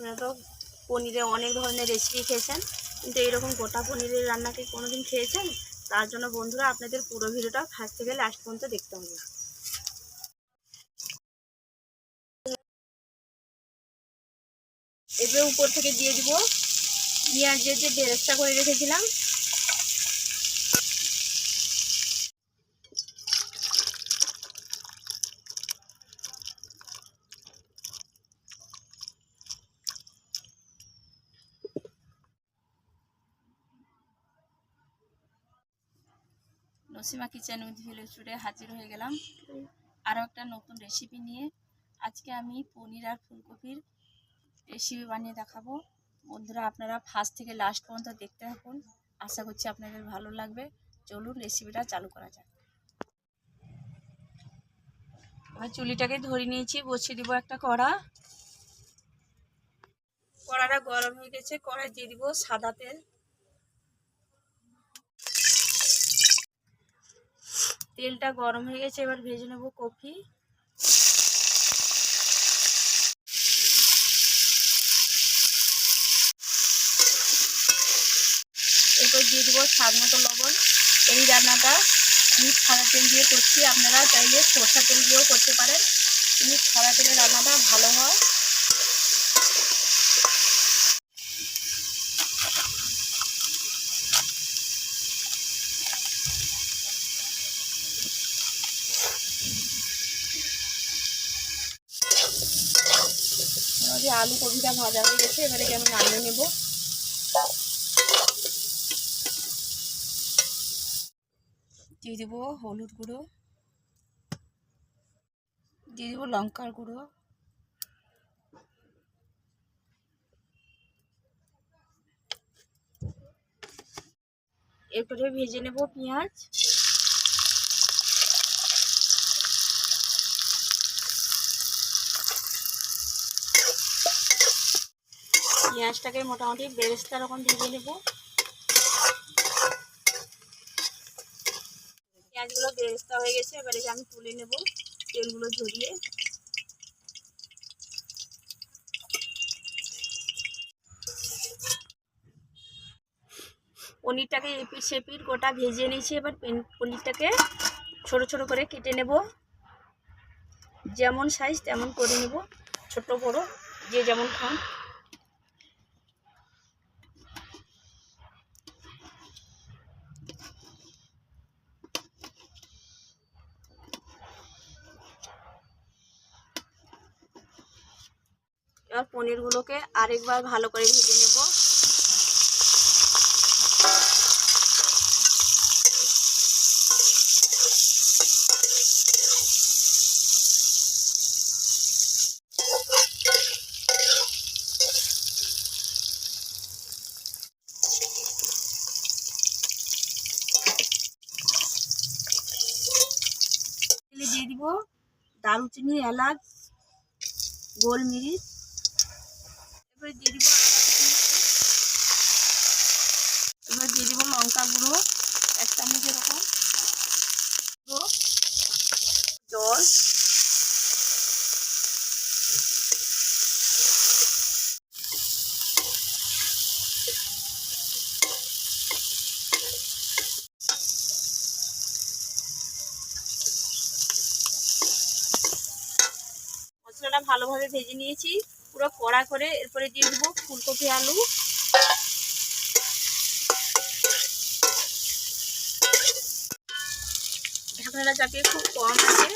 আপনারা তো পনিরে অনেক ধরনের রেসিপি খেয়েছেন, কিন্তু এইরকম গোটা পনিরের রান্না কি কোনোদিন খেয়েছেন? তার জন্য বন্ধুরা আপনাদের পুরো ভিডিওটা ফার্স্ট থেকে লাস্ট পর্যন্ত দেখতে হবে। এবার উপর থেকে দিয়ে দিব। পেঁয়াজের যে বেরেস্তা করে রেখেছিলাম Nasima kitchen with village today হাজির হয়ে গেলাম। আরও একটা নতুন রেসিপি নিয়ে আজকে আমি পনির আর ফুলকপির রেসিপি বানিয়ে দেখাবো। বন্ধুরা, আপনারা ফার্স্ট থেকে লাস্ট পর্যন্ত দেখতে থাকুন। আশা করছি আপনাদের ভালো লাগবে। চলুন রেসিপিটা চালু করা যাক। এবার চুলিটাকে ধরে নিয়েছি, বসিয়ে দিব একটা কড়া। কড়াটা গরম হয়ে গেছে কড়াই দিয়ে দিব সাদা তেল। তেলটা গরম হয়ে গেছে, এবার ভেজে নেব কফি। এরপর দিয়ে দেবো স্বাদ মতো লবণ। এই রান্নাটা আমি সাদা তেল দিয়ে করছি, আপনারা চাইলে সরষা তেল দিয়েও করতে পারেন। কিন্তু সাদা তেলের রান্নাটা ভালো হয় আমাদের আলু কপিটা ভাজা হয়ে গেছে, এবারে আমি নামিয়ে নেব? দিয়ে দেবো হলুদ গুঁড়ো, দিয়ে দেবো লঙ্কার গুঁড়ো। এরপরে ভেজে নেব পেঁয়াজ। পেঁয়াজটাকে মোটামুটি বেরেস্তা রকম ভেজে নেব। পেঁয়াজগুলো বেরেস্তা হয়ে গেছে, এবারে আমি তুলে নেব তেলগুলো ঝরিয়ে। পনিরটাকে এপিট সেপিট গোটা ভেজে নিয়েছি, এবার পনিরটাকে ছোট ছোট করে কেটে নেব। যেমন সাইজ তেমন করে নেব, ছোট বড়, যে যেমন খান। এবার পনিরগুলোকে আরেকবার ভালো করে ভেজে নেব। দিয়ে দিব দারুচিনি এলাচ গোলমরিচ এবারে দিয়ে দিব এবার দিয়ে দিব লঙ্কা গুঁড়ো, এক চামচ এরকম। জল। মশলাটা ভালোভাবে ভেজে নিয়েছি। পুরো কড়া করে এরপরে দিয়ে দেবো ফুলকপি আলু। ঢাকনাটা চাপিয়ে খুব কম আছে।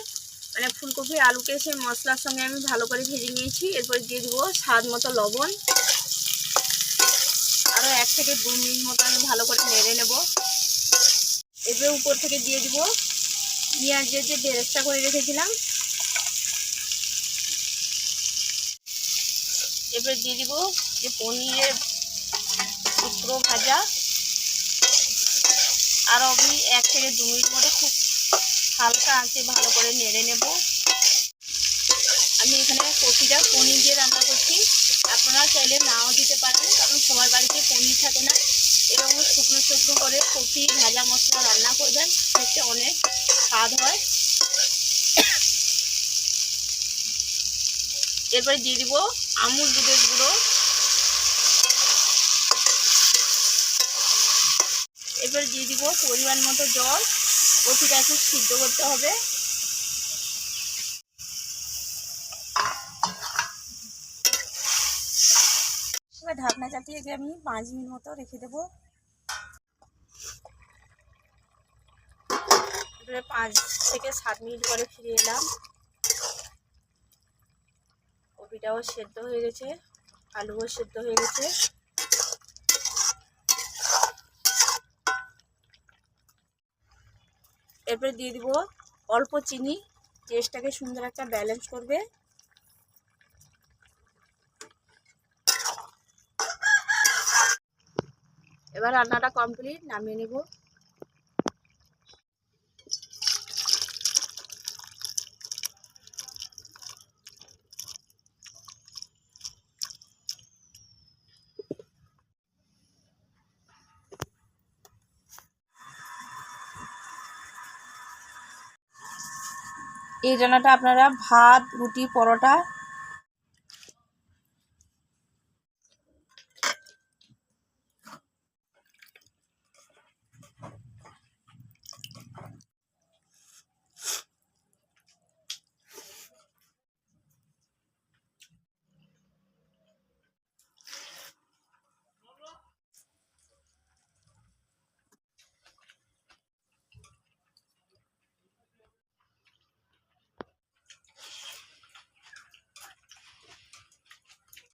মানে ফুলকপি আলুকে সেই মশলার সঙ্গে আমি ভালো করে ভেজে নিয়েছি। এরপরে দিয়ে দেবো স্বাদ মতো লবণ। আরও এক থেকে দু মিনিট মতো আমি ভালো করে নেড়ে নেব। এরপরে উপর থেকে দিয়ে দেবো পেঁয়াজের যে বেরেস্তা করে রেখেছিলাম এবারে দিয়ে দিব যে পনিরের টুকরো ভাজা। আর আমি এক থেকে দু মিনিট মতো খুব হালকা আঁচে ভালো করে নেড়ে নেব। আমি এখানে কপিটা পনির দিয়ে রান্না করছি। আপনারা চাইলে নাও দিতে পারেন, কারণ সবার বাড়িতে পনির থাকে না। এরকম শুকনো শুকনো করে কপি ভাজা মশলা রান্না করবেন, খেতে অনেক স্বাদ হয়। এরপরে দিয়ে দিব আমুল দুধের গুঁড়ো। এরপরে দিয়ে দিব পরিমাণ মতো জল। কপিটা একটু সিদ্ধ করতে হবে। এবার ঢাকনা চাপিয়ে দিয়ে আমি পাঁচ মিনিট মতো রেখে দেবো। পাঁচ থেকে সাত মিনিট পরে ফিরে এলাম। কপিটাও সেদ্ধ হয়ে গেছে, আলুও সেদ্ধ হয়ে গেছে। এরপরে দিয়ে দিব অল্প চিনি টেস্টটাকে সুন্দর একটা ব্যালেন্স করবে। এবার রান্নাটা কমপ্লিট নামিয়ে নেব। এই রান্নাটা আপনারা ভাত রুটি পরোটা